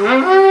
Mm-hmm.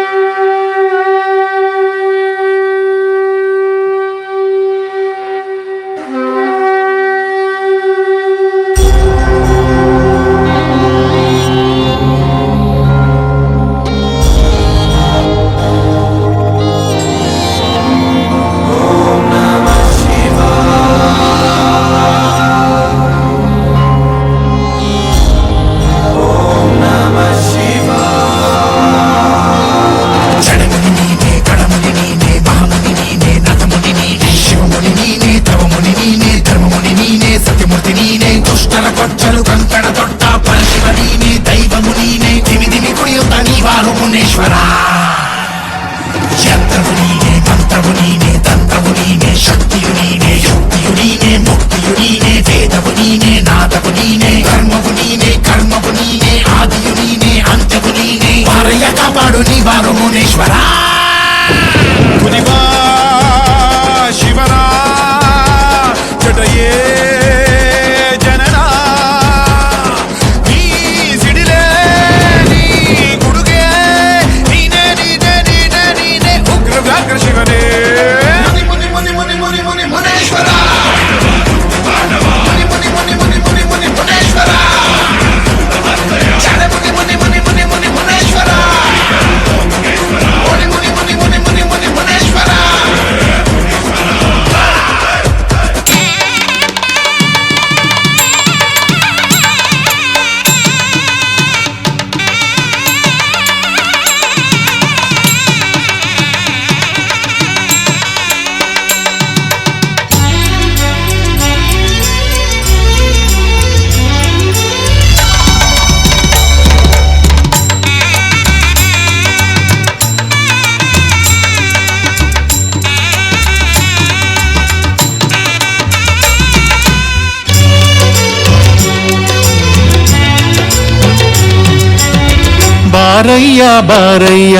ಬಾರಯ್ಯ ಬಾರಯ್ಯ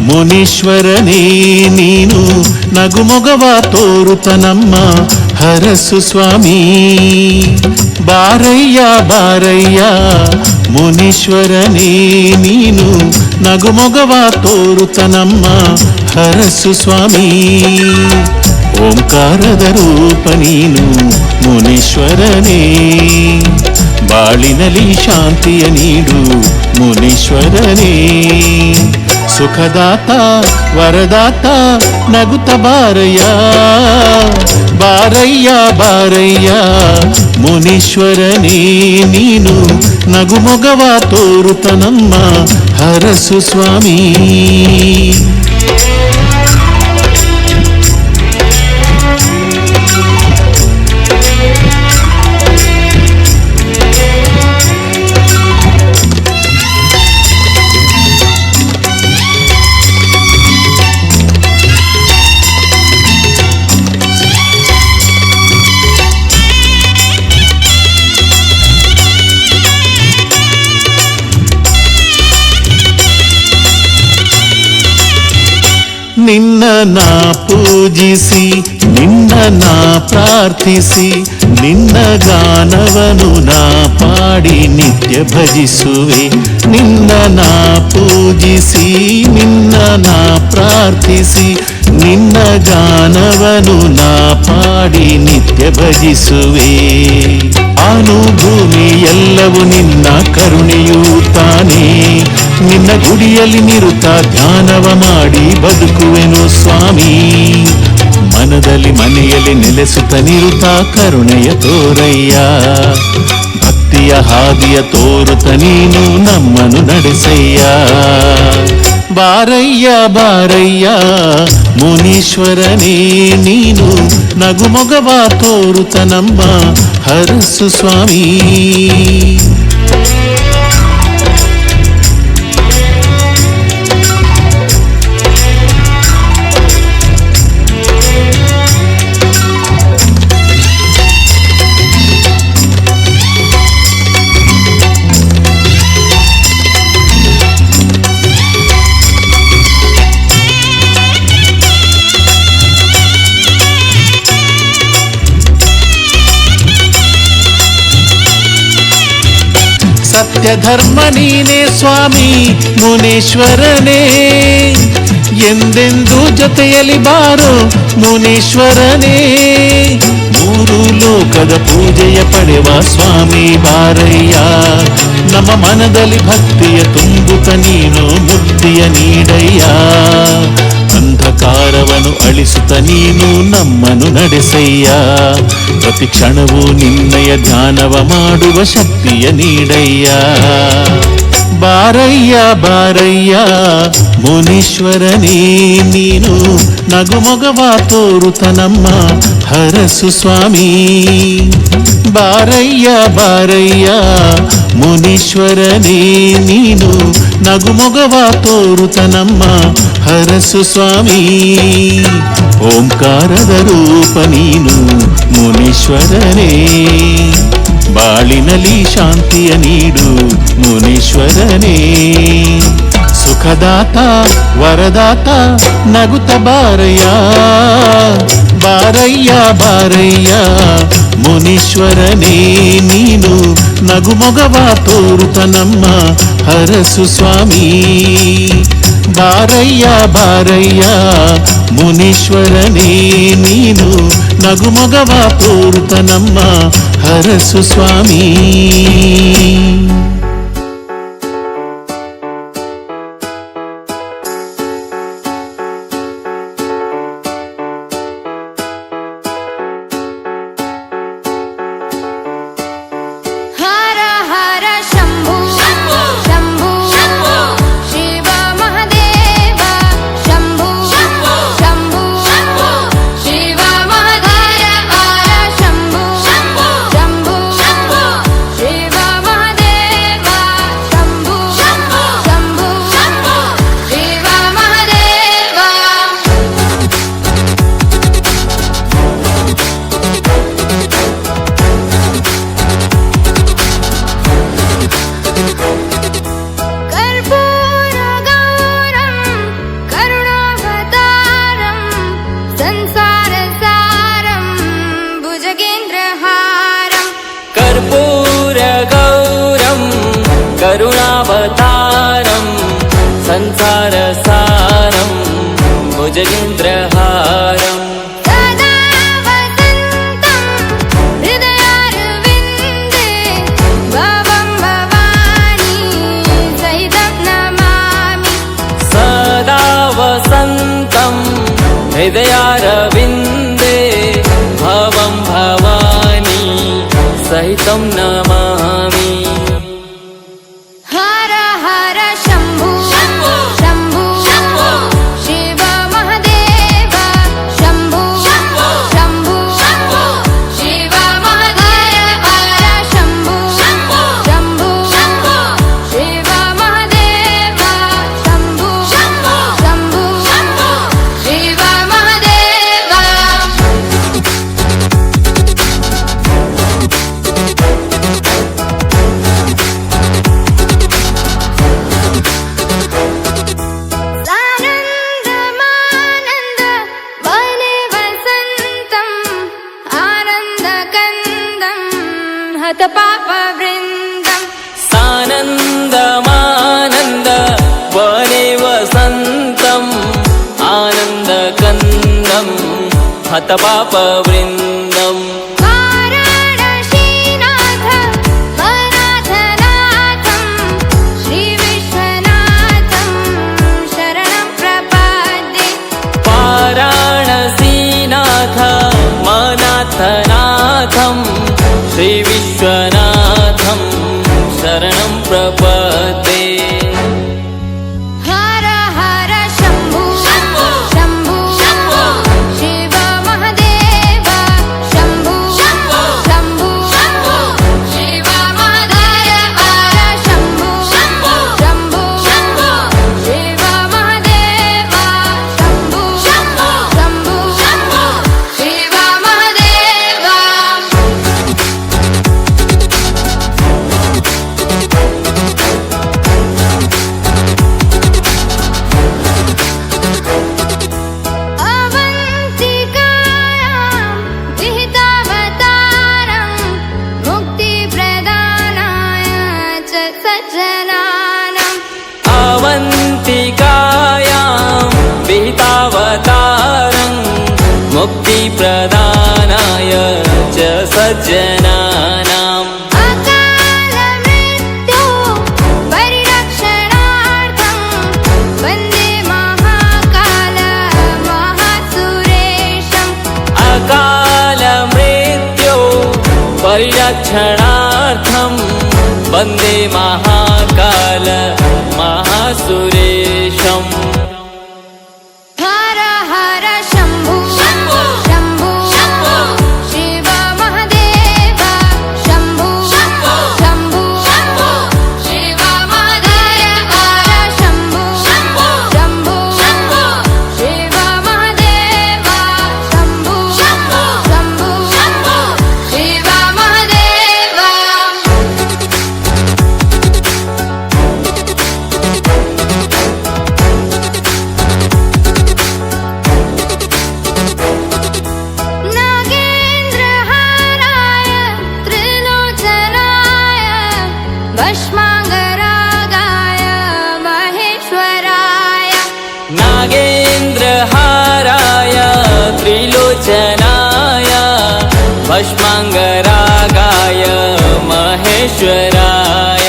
ಮುನೀಶ್ವರನೇ ನೀನು ನಗುಮೊಗವ ತೋರುತನಮ್ಮ ಹರಸು ಸ್ವಾಮಿ ಬಾರಯ್ಯ ಬಾರಯ್ಯ ಮುನೀಶ್ವರನೇ ನೀನು ನಗುಮೊಗವ ತೋರುತನಮ್ಮ ಹರಸು ಸ್ವಾಮಿ ಓಂಕಾರದ ರೂಪ ನೀನು ಮುನೀಶ್ವರನೇ ಬಾಳಿನಲ್ಲಿ ಶಾಂತಿಯ ನೀಡು ಮುನೀಶ್ವರನೇ. ಸುಖದಾತ, ವರದಾತ, ನಗುತ ಬಾರಯ್ಯ. ಬಾರಯ್ಯ ಬಾರಯ್ಯ, ಮುನೀಶ್ವರನೇ, ನೀನು ನಗುಮೊಗವ ತೋರುತ ನಮ್ಮ ಹರಸು ಸ್ವಾಮಿ. ನಾ ಪೂಜಿಸಿ ನಿನ್ನ ಪ್ರಾರ್ಥಿಸಿ, ನಿನ್ನ ಗಾನವನು ನಾ ಪಾಡಿ ನಿತ್ಯ ಭಜಿಸುವೆ. ನಿನ್ನ ನಾ ಪೂಜಿಸಿ ನಿನ್ನ ನಾ ಪ್ರಾರ್ಥಿಸಿ, ನಿನ್ನ ಗಾನವನು ನಾ ಪಾಡಿ ನಿತ್ಯ ಭಜಿಸುವೆ. ಅನುಭೂಮಿ ಎಲ್ಲವೂ ನಿನ್ನ ಕರುಣೆಯೂ ತಾನೇ. ನಿನ್ನ ಗುಡಿಯಲ್ಲಿ ನಿರುತ್ತ ಧ್ಯಾನವ ಮಾಡಿ ಬದುಕುವೆನು ಸ್ವಾಮಿ. ಮನದಲ್ಲಿ ಮನೆಯಲ್ಲಿ ನೆಲೆಸುತ್ತ ನಿರುತ್ತ ಕರುಣೆಯ ತೋರಯ್ಯ. ಭಕ್ತಿಯ ಹಾದಿಯ ತೋರುತ್ತ ನೀನು ನಮ್ಮನು ನಡೆಸಯ್ಯ. ಬಾರಯ್ಯ ಬಾರಯ್ಯ, ಮುನೀಶ್ವರನೇ, ನೀನು ನಗುಮೊಗವ ತೋರುತ್ತ ನಮ್ಮ ಹರಸು ಸ್ವಾಮಿ. ಧರ್ಮ ನೀನೇ ಸ್ವಾಮಿ ಮುನೀಶ್ವರನೇ. ಎಂದೆಂದು ಜೊತೆಯಲ್ಲಿ ಬಾರೋ ಮುನೀಶ್ವರನೇ. ಮೂರು ಲೋಕದ ಪೂಜೆಯ ಪಡೆವ ಸ್ವಾಮಿ ಬಾರಯ್ಯ. ನಮ್ಮ ಮನದಲ್ಲಿ ಭಕ್ತಿಯ ತುಂಬುತ್ತ ನೀನು ಮುಕ್ತಿಯ ನೀಡಯ್ಯ. ಅಂಧಕಾರವನ್ನು ಅಳಿಸುತ್ತ ನೀನು ನಮ್ಮನ್ನು ನಡೆಸಯ್ಯ ಪ್ರತಿ ಕ್ಷಣವೂ ನಿನ್ನಯ ಧ್ಯಾನವ ಮಾಡುವ ಶಕ್ತಿಯ ನೀಡಯ್ಯ ಬಾರಯ್ಯ ಬಾರಯ್ಯ ಮುನೀಶ್ವರನೇ ನೀನು ನಗುಮೊಗವ ತೋರುತ ನಮ್ಮ ಹರಸು ಸ್ವಾಮಿ ಬಾರಯ್ಯ ಬಾರಯ್ಯ ಮುನೀಶ್ವರನೇ ನೀನು ನಗುಮೊಗವ ತೋರುತ ನಮ್ಮ ಹರಸು ಸ್ವಾಮಿ, ಓಂಕಾರದ ರೂಪ ನೀನು ಮುನೀಶ್ವರನೇ. ಬಾಳಿನಲ್ಲಿ ಶಾಂತಿಯ ನೀಡು ಮುನೀಶ್ವರನೇ. ಸುಖದಾತ, ವರದಾತ, ನಗುತ ಬಾರಯ್ಯ. ಬಾರಯ್ಯ ಬಾರಯ್ಯ, ಮುನೀಶ್ವರನೇ, ನೀನು ನಗುಮೊಗವ ತೋರುತ ನಮ್ಮ ಹರಸು ಸ್ವಾಮಿ. బారయ్యా బారయ్యా మునీశ్వరనే నీను నగుమొగవా పూర్తనమ్మ హరసు స్వామీ. llegue un tren. ಹತಪಾಪ ವೃಂದ सज्जनानाम् अकालमृत्यु परिरक्षणार्थं वन्दे महाकाल महासुरेशम्। अकालमृत्यो परिरक्षणार्थं वन्दे महाकाल महासुरेशम् महेश्वराय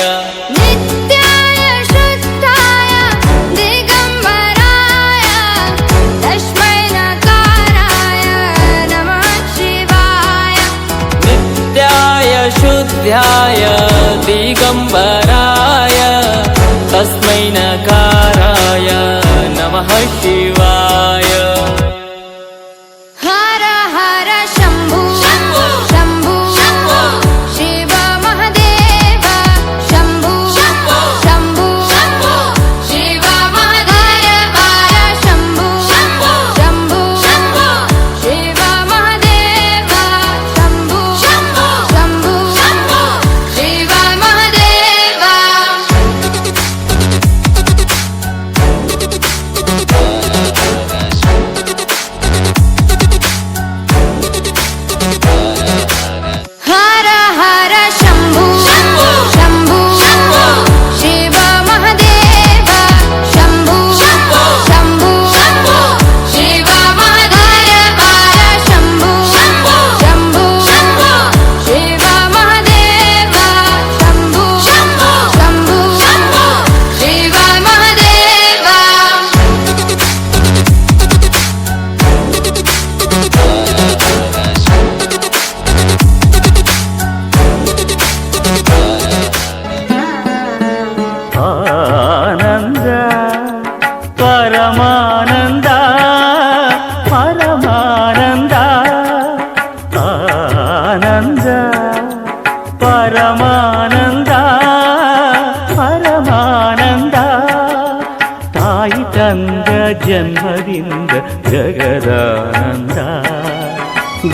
नित्याय शुद्धाय दिगम्बराय तस्मै नकाराय नमः शिवाय। नित्याय शुद्ध्याय दिगम्बराय तस्मै नकाराय नमः शिवाय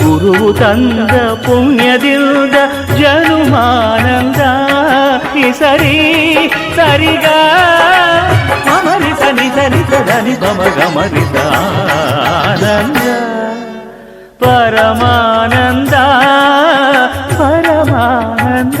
ಗುರುವು ತಂದ ಪುಣ್ಯದಿಂದ ಜನುಮಾನಂದ ಈ ಸರಿ ಸರಿಗ ಮಮರಿ ಸನಿ ಸನಿ ಸದನಿ ಪಮ ಗಮರಿದ ಆನಂದ ಪರಮಾನಂದ ಪರಮಾನಂದ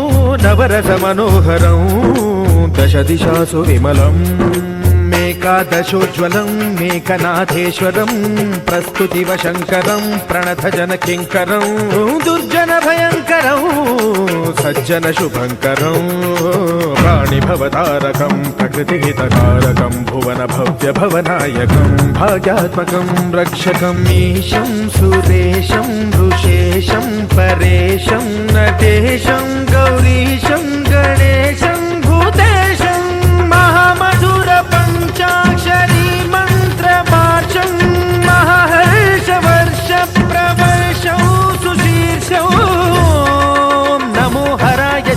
నవరస మనోహరం దశ దిశాసు విమలం మేకాదశోజ్వలం మేకనాథేశ్వరం ప్రస్తుతివ శంకరం ప్రణతజన కింకరం దుర్జన భయంకరం సజ్జన శుభంకరం భవ్య భవనాయకం భాగ్యాత్మకం రక్షకం ఈశం సురేశం ఋషేశం పరేశం నటేశం గౌరీశం గణేశం భూతేశం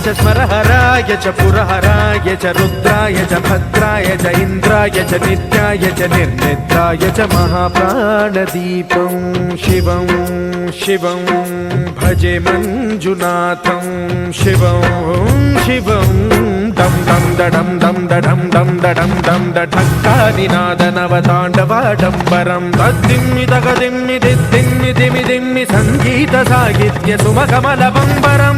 హరాయ చ స్మరహరాయ చ పురహరాయ చ రుద్రాయ చ భద్రాయ చ ఇంద్రాయ చ నిత్యాయ చ నిర్నిద్రాయ చ మహాప్రాణదీపం శివం శివం భజే మంజునాథం శివం శివం దం దం దడం దం దడం దం దడం దం దఢక్కానినాద నవతాండవాడంబరం తద్దిమ్మి తగదిమ్మి దిద్దిమ్మి దిమి దిమ్మి సంగీత సాహిత్య సుమకమలవంబరం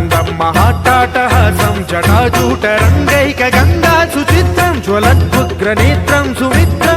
మహాటాటహాసం జటాజూటరంగైక గంగా సుచిత్రం జ్వలద్భుగ్రనేత్రం సుమిత్ర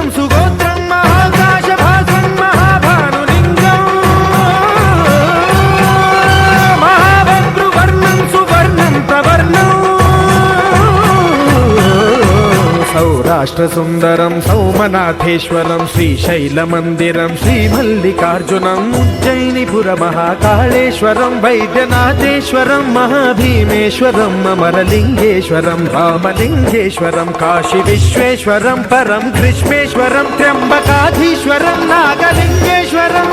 సౌరాష్ట్ర సుందరం సౌమనాథేశ్వరం శ్రీశైలమందిరం శ్రీమల్లికార్జునం ఉజ్జయినిపుర మహాకాళేశ్వరం వైద్యనాథేశ్వరం మహాభీమేశ్వరం అమరలింగేశ్వరం రామలింగేశ్వరం కాశీ విశ్వేశ్వరం పరం గ్రీష్మేశ్వరం త్ర్యంబకాధీశ్వరం నాగలింగేశ్వరం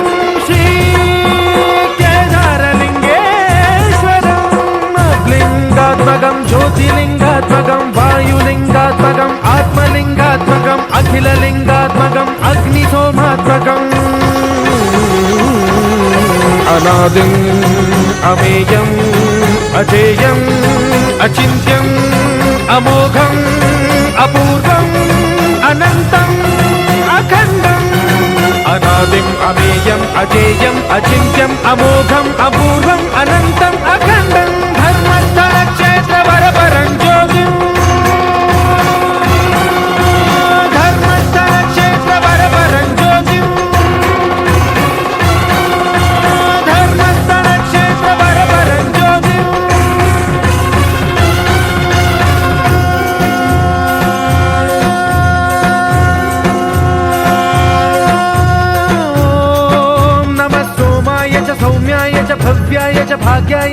శ్రీ కేదారలింగేశ్వరం. లింగాత్మకం జ్యోతిలింగాత్మకం వాయులింగాత్మకం లింగాత్మకం అఖిల లింగాత్మకం అగ్ని సోమాత్మకం అనాదిం అమేయం అజేయం అచింత్యం అమోఘం అపూర్వం అనంతం అఖండం. అనాదిం అమేయం అజేయం అచింత్యం అమోఘం అపూర్వం అనంతం అఖండం. ధర్మస్థల క్షేత్ర వరపరం